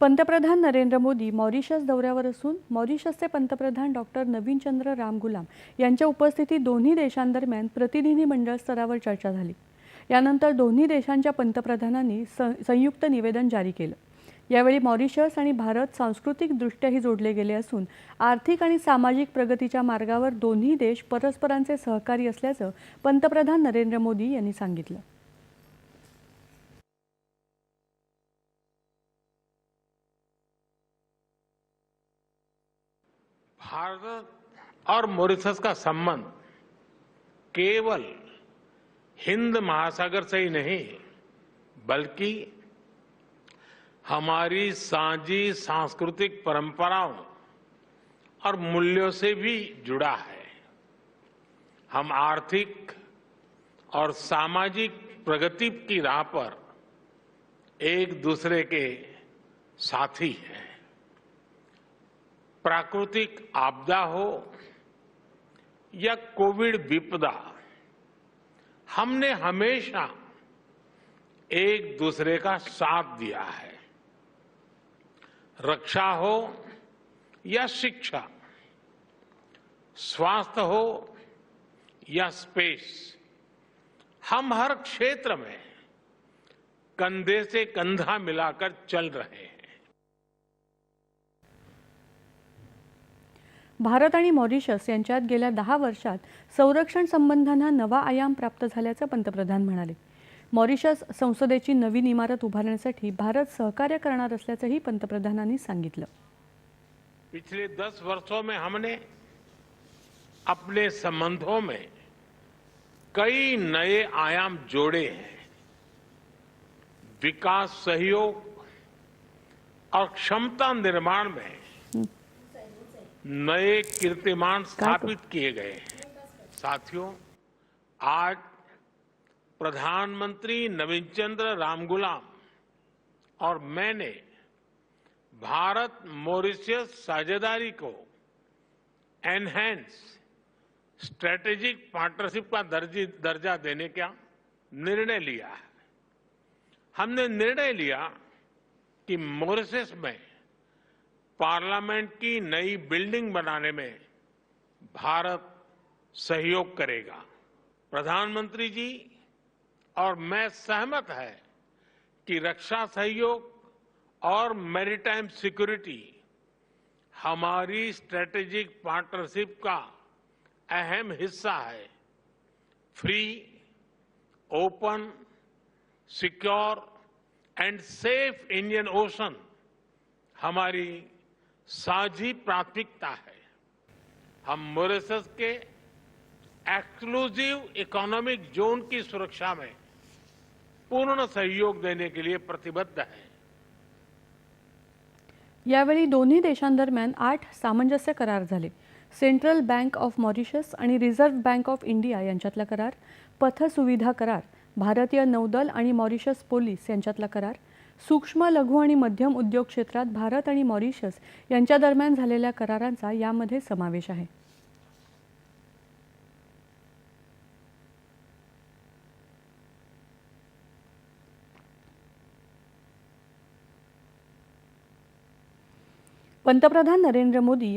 पंतप्रधान नरेंद्र मोदी मॉरिशस दौऱ्यावर असून मॉरिशसचे पंतप्रधान डॉक्टर नवीनचंद्र रामगुलाम यांच्या उपस्थितीत दोन्ही देशांदरम्यान प्रतिनिधी मंडळ स्तरावर चर्चा झाली. यानंतर दोन्ही देशांच्या पंतप्रधानांनी संयुक्त निवेदन जारी केलं. यावेळी मॉरिशस आणि भारत सांस्कृतिकदृष्ट्याही जोडले गेले असून आर्थिक आणि सामाजिक प्रगतीच्या मार्गावर दोन्ही देश परस्परांचे सहकारी असल्याचं पंतप्रधान नरेंद्र मोदी यांनी सांगितलं. भारत और मॉरिशस का संबंध केवल हिंद महासागर से ही नहीं, बल्कि हमारी साझी सांस्कृतिक परंपराओं और मूल्यों से भी जुड़ा है। हम आर्थिक और सामाजिक प्रगति की राह पर एक दूसरे के साथी हैं। प्राकृतिक आपदा हो या कोविड विपदा, हमने हमेशा एक दूसरे का साथ दिया है। रक्षा हो या शिक्षा, स्वास्थ्य हो या स्पेस हम हर क्षेत्र में कंधे से कंधा मिलाकर चल रहे हैं। भारत आणि मॉरिशस यांच्यात गेल्या दहा वर्षात संरक्षण संबंधांना नवा आयाम प्राप्त झाल्याचं पंतप्रधान म्हणाले. मॉरिशस संसदेची नवीन इमारत उभारण्यासाठी भारत सहकार्य करणार असल्याचंही पंतप्रधानांनी सांगितलं. पिछले दस वर्षों में हमने अपने संबंधों में कई नए आयाम जोड़े हैं। विकास सहयोग और क्षमता निर्माण में नए कीर्तिमान स्थापित किए गए हैं। साथियों आज प्रधानमंत्री नवीन चंद्र रामगुलाम और मैंने भारत मॉरिशस साझेदारी को एनहेंस स्ट्रेटेजिक पार्टनरशिप का दर्जी दर्जा देने का निर्णय लिया है। हमने निर्णय लिया कि मॉरिशस में पार्लियामेंट की नई बिल्डिंग बनाने में भारत सहयोग करेगा। प्रधानमंत्री जी, और मैं सहमत है कि रक्षा सहयोग और मैरीटाइम सिक्योरिटी हमारी स्ट्रेटेजिक पार्टनरशिप का अहम हिस्सा है। Free, open, secure and safe Indian Ocean हमारी साझी प्राथमिकता है। हम मॉरिशस के एक्सक्लूसिव इकोनॉमिक जोन की सुरक्षा में पूर्ण सहयोग देने के लिए प्रतिबद्ध है। यावेळी दोन्ही देशांदरम्यान आठ सामंजस्य करार झाले. सेंट्रल बँक ऑफ मॉरिशस आणि रिझर्व्ह बँक ऑफ इंडिया यांच्यातला करार पथ सुविधा करार भारतीय नौदल आणि मॉरिशस पोलीस यांच्यातला करार सूक्ष्म लघु आणि मध्यम उद्योग क्षेत्रात भारत आणि मॉरिशस यांच्या दरम्यान झालेल्या करारांचा यामध्ये समावेश आहे. पंतप्रधान नरेंद्र मोदी यांनी